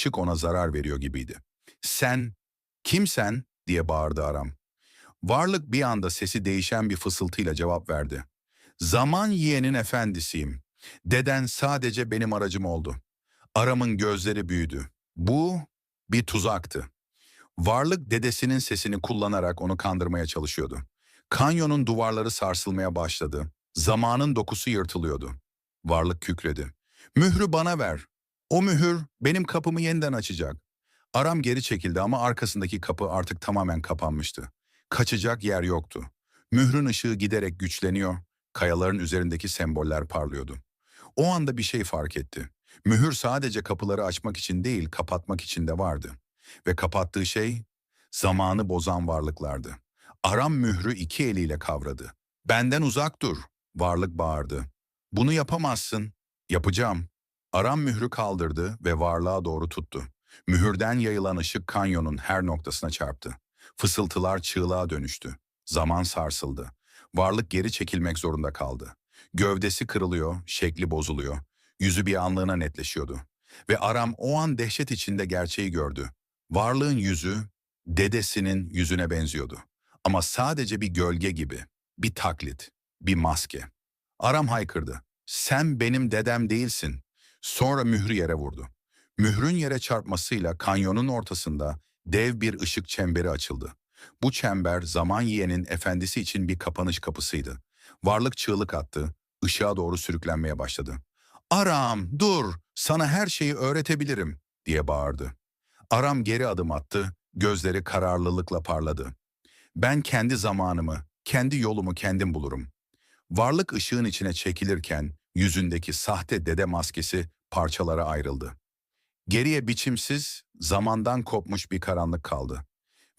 ışık ona zarar veriyor gibiydi. Sen, kimsen diye bağırdı Aram. Varlık bir anda sesi değişen bir fısıltıyla cevap verdi. Zaman yiyenin efendisiyim. Deden sadece benim aracım oldu. Aram'ın gözleri büyüdü. Bu bir tuzaktı. Varlık dedesinin sesini kullanarak onu kandırmaya çalışıyordu. Kanyonun duvarları sarsılmaya başladı. Zamanın dokusu yırtılıyordu. Varlık kükredi. Mührü bana ver. O mühür benim kapımı yeniden açacak. Aram geri çekildi ama arkasındaki kapı artık tamamen kapanmıştı. Kaçacak yer yoktu. Mührün ışığı giderek güçleniyor, kayaların üzerindeki semboller parlıyordu. O anda bir şey fark etti. Mühür sadece kapıları açmak için değil, kapatmak için de vardı. Ve kapattığı şey, zamanı bozan varlıklardı. Aram mührü iki eliyle kavradı. Benden uzak dur, varlık bağırdı. Bunu yapamazsın. Yapacağım. Aram mührü kaldırdı ve varlığa doğru tuttu. Mühürden yayılan ışık kanyonun her noktasına çarptı. Fısıltılar çığlığa dönüştü. Zaman sarsıldı. Varlık geri çekilmek zorunda kaldı. Gövdesi kırılıyor, şekli bozuluyor. Yüzü bir anlığına netleşiyordu. Ve Aram o an dehşet içinde gerçeği gördü. Varlığın yüzü, dedesinin yüzüne benziyordu. Ama sadece bir gölge gibi, bir taklit, bir maske. Aram haykırdı. Sen benim dedem değilsin. Sonra mührü yere vurdu. Mührün yere çarpmasıyla kanyonun ortasında dev bir ışık çemberi açıldı. Bu çember zaman yiyenin efendisi için bir kapanış kapısıydı. Varlık çığlık attı, ışığa doğru sürüklenmeye başladı. Aram dur, sana her şeyi öğretebilirim diye bağırdı. Aram geri adım attı, gözleri kararlılıkla parladı. Ben kendi zamanımı, kendi yolumu kendim bulurum. Varlık ışığın içine çekilirken yüzündeki sahte dede maskesi parçalara ayrıldı. Geriye biçimsiz, zamandan kopmuş bir karanlık kaldı.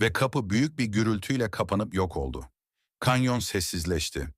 Ve kapı büyük bir gürültüyle kapanıp yok oldu. Kanyon sessizleşti.